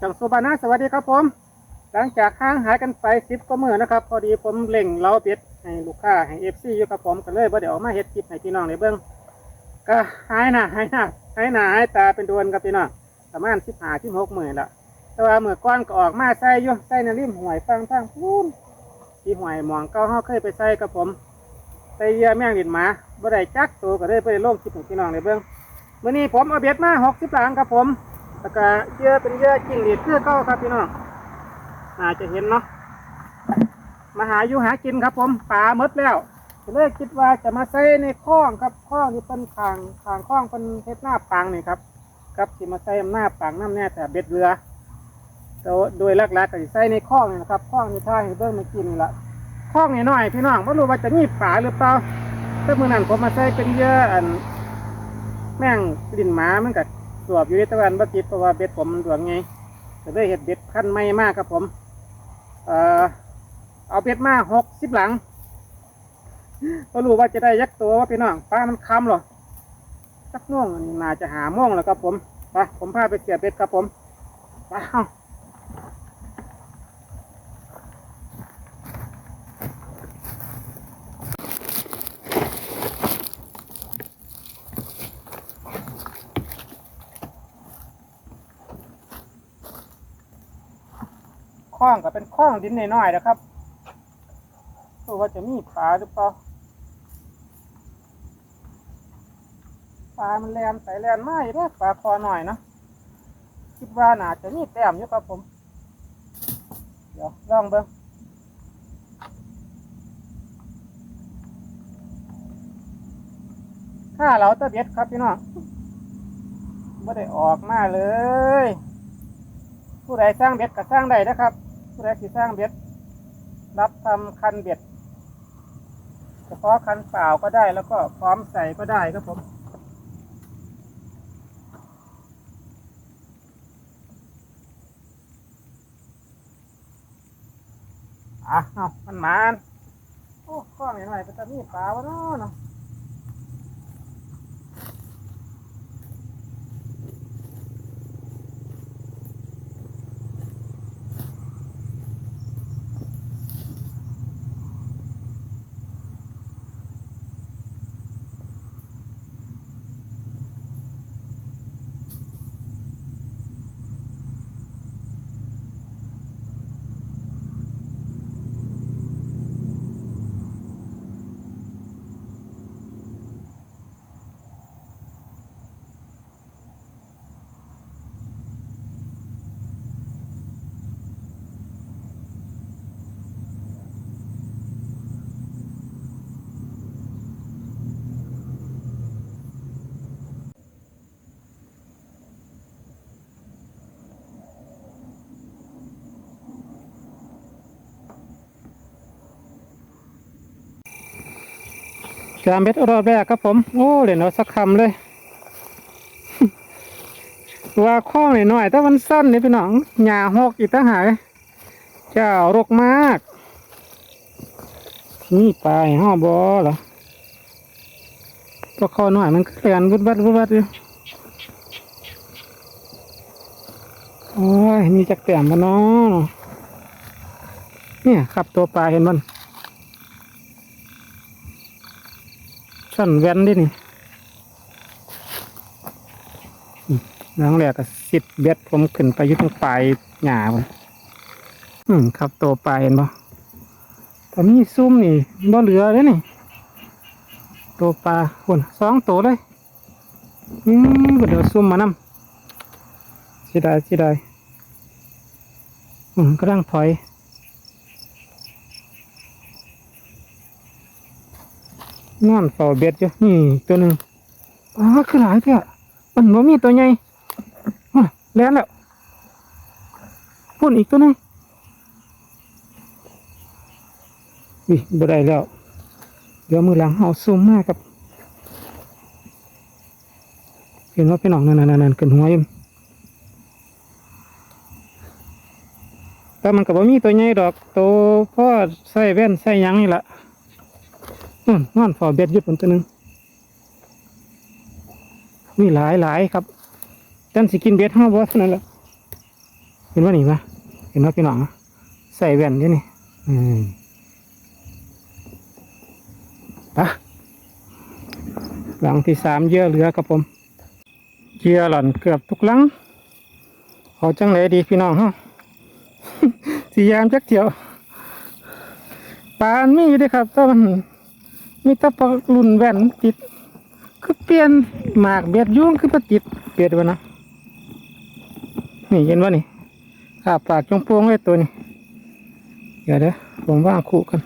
จังสุบานะสวัสดีครับผม หลังจากห่างหายกันไปสิบกว่ามื้อนะครับ พอดีผมเล่งเล้าเป็ดให้ลูกค้าให้เอฟซีอยู่ครับผมก็เลยว่าเดี๋ยวเอามาเฮ็ดคลิปให้พี่น้องได้เบิ่งก็หายหนาหายหนาหายหนาหายตาเป็นดวนครับพี่น้องประมาณสิบห้าสิบหกมื้อแล้วแต่ว่าเมื่อก้อนก็ออกมาใส่ยู่ใส่ในริมห่วยฟังทางพูนที่ห่วยหมองเก้าเฮาเคยไปใส่กับผมใส่เยื่อแมงดินหมาบ่ได้จักตัวก็เลยไปลงคลิปให้พี่น้องได้เบิ่ง มื้อนี้ผมเอาเบ็ดมาหกสิบหลังครับผมแล้วก็เยื่อเป็นเยื่อจิ้งหรีดคือเก้าครับพี่น้องอาจจะเห็นเนาะมาหาอยู่หากินครับผมปลาหมดแล้วเลยคิดว่าจะมาใส่ในคลองครับคลองที่เป็นทางทางคลองเป็นเพชรหน้าปังนี่ครับครับที่มาใส่หน้าปังน้ำแน่แต่เบ็ดเรือโดยโดยหลักๆก็จะใส่ในคลองนี่นะครับคลองนี่ท่าให้เบิ้งมากินนี่ละคลองนี่น้อยพี่น้องไม่รู้ว่าจะมีปลาหรือเปล่าแต่เมื่อนั้นผมมาใส่เป็นเยื่ออัน แม่งดินหมามันก็สวบอยู่ในตะวันบัติดเพราะว่าเบ็ดผมมันดวงไงก็เลยเห็ดเบ็ดขั้นไม่มากครับผม เอ่อเอาเบ็ดมาหกสิบหลังก็รู้ว่าจะได้ยักษ์ตัวว่าพี่น้องปลามันคำหรอสักน่วงน่าจะหาม่วงแล้วครับผมไปผมพาไปเสียบเบ็ดครับผมไปเอา ล้องก็เป็นคล้องดินน้อยๆนะครับรู้ว่าจะมีปลาหรือเปล่าปลา มันแลนไปแลนมาอยู่เด้อปลาคอหน่อยนะคิดว่าน่าจะมีแต้มอยู่ครับผม เดี๋ยวลองเบิ้งถ้าเราตะเบ็ดครับพี่น้องไม่ได้ออกมาเลย ผู้ใดสร้างเบ็ดก็สร้างได้นะครับ ผู้ใดที่สร้างเบ็ด รับทำคันเบ็ดเฉพาะคันเปล่าก็ได้แล้วก็พร้อมใส่ก็ได้ครับผมอะเอามันมานโอ้ข้อหน่อยๆก็จะมีปลาวะเนาะ เนามเบ็ดรอบแรกครับผม โอ้เดี๋ยวเอาสักคำเลย ว่าข้องหน่อยแต่มันสั้นนี่พี่น้องหญ้าหกอีกตั้งหายเจ้ารกมาก นี่ปลายห่อบอเหรอตัวคอหน่อยมันเคลื่อนวุดวัดวุดวัดอยู่โอ้ยมีจักแต้มมาเนาะเนี่ยขับตัวปลาเห็นมัน ช่อนแว่นดินี่อืมหลังแรกก็สิบเบ็ดผมขึ้นไปยึดตรงปลายหญ้ามันอืมขับตัวปลาเห็นปะแต่มีซุ่มนี่บ่เหลือเลยนี่ ตัวปลาคนสองตัวเลย อืมก็เดี๋ยวซุ่มมานำสิได้สิได้อืมกำลังถอย นอนเฝ้าเบ็ดอยู่นี่ตัวหนึ่งอ๋อคือหลายเถอะมันบ่มีตัวใหญ่แล้วแล้วพุ่นอีกตัวหนึ่งวิบ่ได้แล้ว เดี๋ยวมือหลังเอาซูมมากครับเห็นว่าพี่น้องนั่นนั่นนั่นขึ้นหัวอยังแต่มันก็บ่มีตัวใหญ่ดอกตัวพ่อใส่แว่นใส่ยังนี่แหละ นู่นนอนฝอเบ็ดอยุดบนตัวหนึ่งมีหลายหลายครับจันสิกินเบ็ดห้าบอเท่านั้นแหละเห็นว่านี่ปะเห็นว่าพี่น้องนะใส่แว่นด้วยนี่อืมไปะหลังที่สามเยื่อเหลือครับผมเยื่อหล่อนเกือบทุกหลังขอจังไหนดีพี่น้องฮะสียามจักเที่ยวปานมีอยู่เด้วยครับแต่มัน มีแตะปลารุ่นแว่นติด คือเปลี่ยนหมากเบียดยุ่งคือปติดเปลี่ยนวะนะนี่เห็นวะนี่ขาปากจงโปวงไว้ตัวนี้เดี๋ยวเด้อผมว่างคู่กัน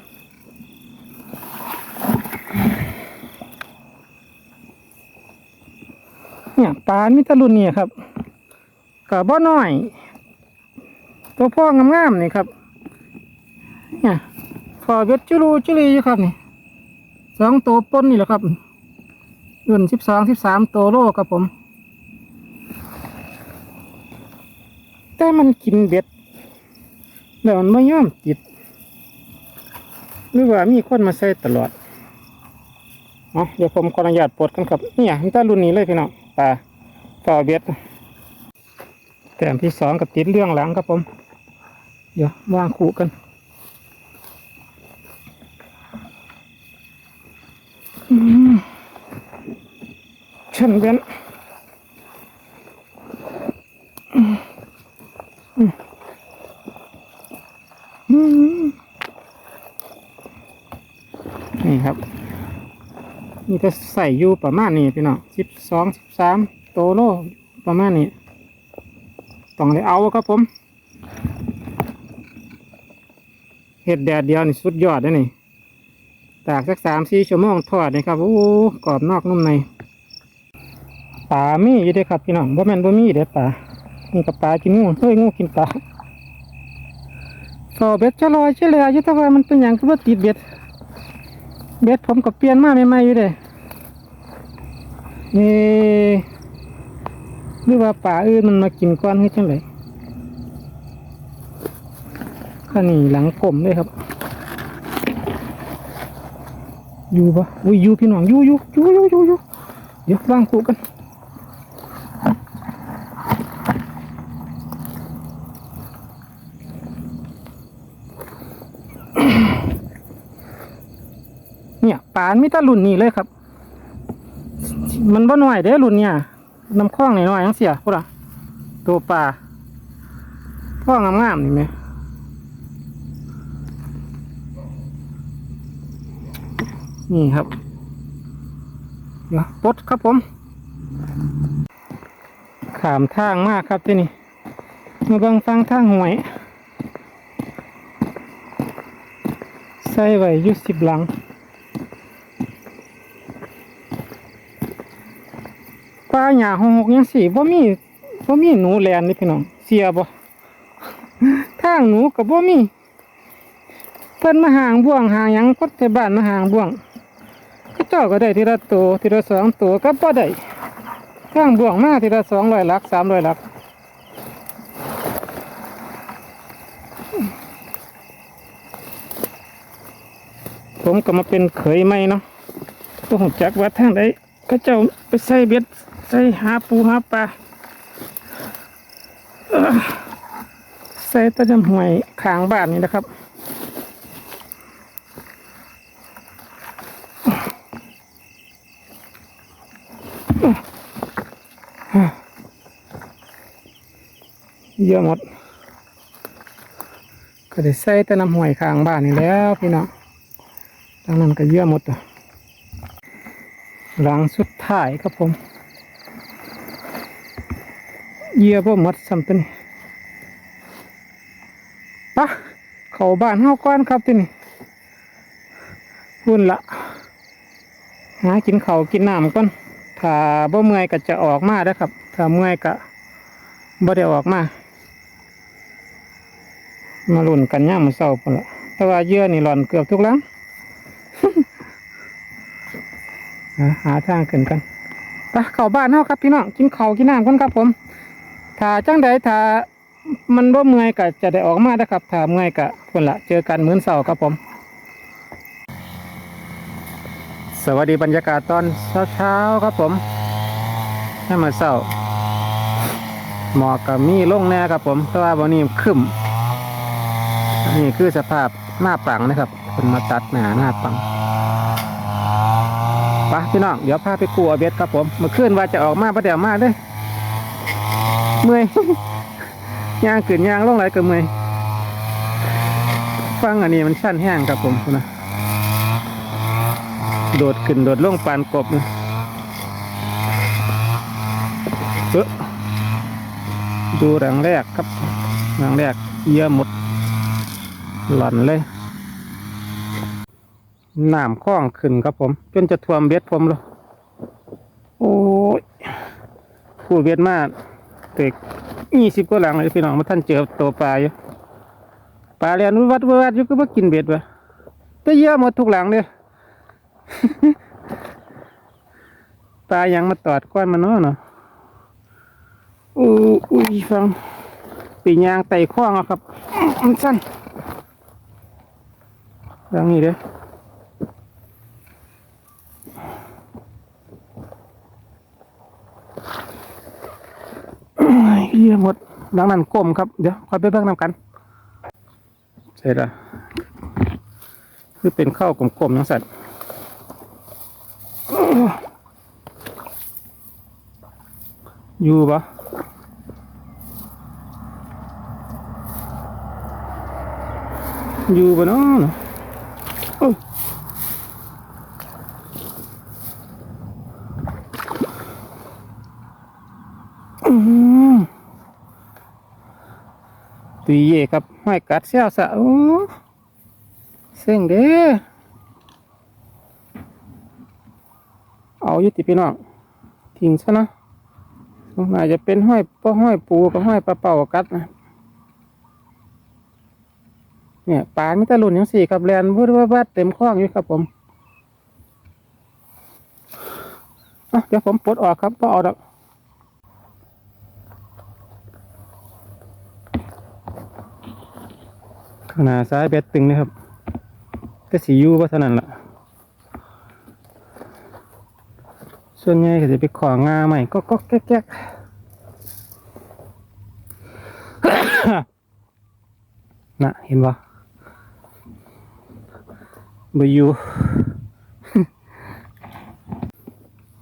เนี่ยปลามีตะลุนนี่ครับกับบ่อน้อย ตัวพ่องามๆนี่ครับ เนี่ยพอเบ็ดจุลูจุลีอยู่ครับนี่ สองตัวปนนี่แหละครับเอื่นสิบสองสิบสามตัวโลครับผม แต่มันกินเบ็ดแล้วมันไม่ย่อมติดหรือว่ามีคนมาใส่ตลอดเอาเดี๋ยวผมขออนุญาตปลดกันครับ เนี่ยมันตารุ่นนี้เลยพี่น้องปลาต่อเบ็ดแต้มที่สองกับติดเรื่องหลังครับผม เดี๋ยววางขู่กัน อืม ฉันเป็นนี่ครับ นี่จะใส่อยู่ประมาณนี้พี่น้องสิบสองสิบสามโตโลประมาณนี้ต้องได้เอาครับผมเห็ดแดดเดียวนี่สุดยอดเลยนี่ ตากสักสามสี่ชั่วโมงทอดนี่ครับโอ้กรอบนอกนุ่มในปลามีอยู่เด้อครับพี่น้องบ่แมนบ่มีเด้อปลานี่กับปลากินงูเฮ้ยงูกินปลาก็เบ็ดจะลอยเฉลยอยู่แต่ว่ามันเป็นอย่างคือว่าติดเบ็ด เบ็ดผมก็เปลี่ยนมาใหม่ๆอยู่เด้นี่หรือว่าปลาอื่นมันมากินก้อนให้จังไดข้านี่หลังกลมเลยครับ อยู่ปะอุ้ยอยู่พี่น้องอยู่อยู่อยู่อยู่อยู่อยู่เดี๋ยววางคู่กันเนี่ยปานมีแตารุ่นนี้เลยครับ มันบ่น้อยเด้รุ่นเนี่ยน้ำคล้องหน่อยๆยังเสียพุ่นอะตัวปลาพ่องามๆนี่ไหม นี่ครับ เดี๋ยวปดครับผมขามทางมากครับที่นี่มาเบิ่งฟังทางหวยใส่ไว้ยุสิบหลัง ปลาหยาหงหกยังสี่บ่มีบ่มีหนูแลนนี่พี่น้อง เสียบ่ทางหนูกับบ่มี เพิ่นมาห่างบ่วงห่างยังก็แต่บ้านมาห่างบ่วง จ้าก็ได้ทีละตัวทีละสองตัวก็พอได้ข้างบ่วงมาทีละสองร้อยลักสามร้อยลักผมก็มาเป็นเขยไม่เนาะต้องจักว่าทางใดก็เจ้าไปใส่เบ็ดใส่หาปูหาปลาใส่ตะจำหวยขางบ้านนี่นะครับ เยอะหมด ก็ได้ใส่แต่น้ำห่วยข้างบ้านนี่แล้วพี่น้องดังนั้นก็เยอะหมดหลังสุดท้ายครับผมเยี่ยบ่หมดซ้ำตัวนี้ปะเข้าบ้านเฮาก่อนครับที่นี่พุ่นละหากินเขากินน้ำก่อนถ้าบ่เมื่อยก็จะออกมาได้ครับ ถ้าเมื่อยก็บ่ได้ออกมา มาลุ่นกันย่างมาเศร้าไปุ่นละแต่ว่าเยื่อนี่หล่อนเกือบทุกลังหาทางขึ้นกันไปเข้าบ้านเฮาครับพี่น้องกินข้าวกินน้ำกันครับ ผมถ้าจังใดถ้ามันบ่เมื่อยก็จะได้ออกมาได้ครับถ้าเมื่อยก็พุ่นละเจอกันมื้อเสาร์ครับผม สวัสดีบรรยากาศตอนเช้าๆครับผมให้มาเศร้าหมอกกับมีลงแน่ครับผมแต่ว่าวันนี้ครึมอัน นี่คือสภาพหน้าปังนะครับเป็นมาตัดหนาหน้าปังไปะพี่น้องเดี๋ยวพาไปกูเอเบ็ดครับผมเมื่อคืนว่าจะออกมาประเดี๋ยวมาเด้เมื่อยย่างขึ้นย่างลงไหลก็เมื่อยฟังอันนี้มันสั้นแห้งครับผมนะโดดขึ้นโดดลงปานกบนะเออดูรังแรกครับรังแรกเยี่ยหมด หล่อนเลยน้ำคล้องขึ้นครับผม จนจะท่วมเบ็ดผมเลยโอ้ยพูดเบ็ดมากเด็กยี่สิบกว่าหลังเลยพี่น้องมาท่านเจอตัวปลาอยู่ปลาเรียนวัดวัดอยู่ก็มากินเบ็ดวะแต่เยอะหมดทุกหลังเลยปลายังมาตอดก้อนมันเนาะเนาะอู้อุ้ยฟังปียางไต่ข้องอะครับมันสั้น ดังนี้เด้อโอ้ยเยี่ยหมดดังนั้นก้มครับเดี๋ยวคอยไปเบิ่งนำกันใช่ละคือเป็นข้าวกลมๆนังสัตว์อยู่ปะอยู่ปะเนาะ โอ้ยอืม ตุยเย่ครับห้อยกัดเสี้ยวสะโอ้เส้งเด้อเอายู่ติพี่น้องทิ้งซะนะน่าจะเป็นห้อยป้อห้อยปูกับห้อยปลาเป่ากัดนะเนี่ยปลาไม่ตะลุนยังสี่ครับแลนวืดวัดเต็มคล้องอยู่ครับผมเดี๋ยวผมปลดออกครับก็เอาดอก ขางหนาซ้ายเบ็ดตึงนะครับก็สียูว่าเท่านั้นละส่วนใหญ่ก็จะไปของาใหม่ก็ก็แก๊กแก๊กน่ะเห็นปะบอยู่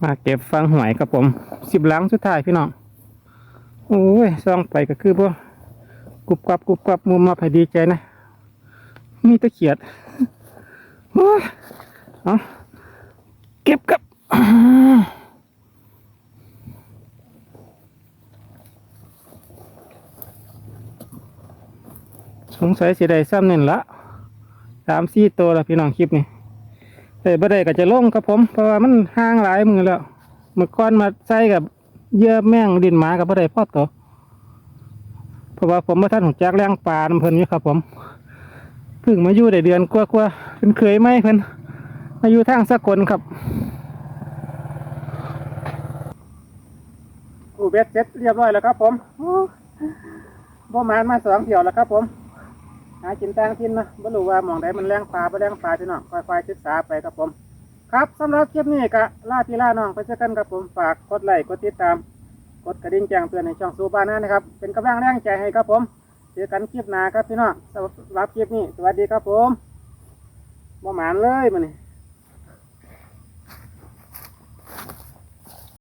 มาเก็บฟังหวยครับผม สิบหลังสุดท้ายพี่น้อง โอ้ยซองไปก็คือพวกกุบกับกุบกับมุมมาให้ดีใจนะ มีตะเขียดโอ้ยเอาเก็บกับสงสัยสิได้ซ้ำนี่นละสามสี่ตัวแล้วพี่น้องคลิปนี้แต่บ่ได้ก็จะลงครับผม เพราะว่ามันห่างหลายมือแล้วเมื่อก่อนมาใส่กับเยื่อแม่งดินหมากับบ่ได้พอตัวเพราะว่าผมมาท่านของจักแรงปลาน้ำเพลินอยู่ครับผม พิ่งมาอยู่ได้เดือนกว่าๆเป็นเคยไหมเพิ่นมาอยู่ทางสกลครับอูเบ็ดเสร็จเรียบร้อยแล้วครับผมบ่มานมาสองเที่ยวแล้วครับผม หากินแตงทินนะบ่รู้ว่าหมองใดมันแรงปลาบ่แรงปลาพี่น้องค่อยๆศึกษาไปครับผม ครับสำหรับคลิปนี้ก็ล่าพี่ล่าน้องไปเจอกันครับผมฝากกดไลค์กดติดตาม กดกระดิ่งแจ้งเตือนในช่องซูบ้านนะครับ เป็นกำลังแรงใจให้ครับผม เจอกันคลิปหน้าครับพี่น้องสำหรับคลิปนี้ สวัสดีครับผมบ่หมานเลยมันนี่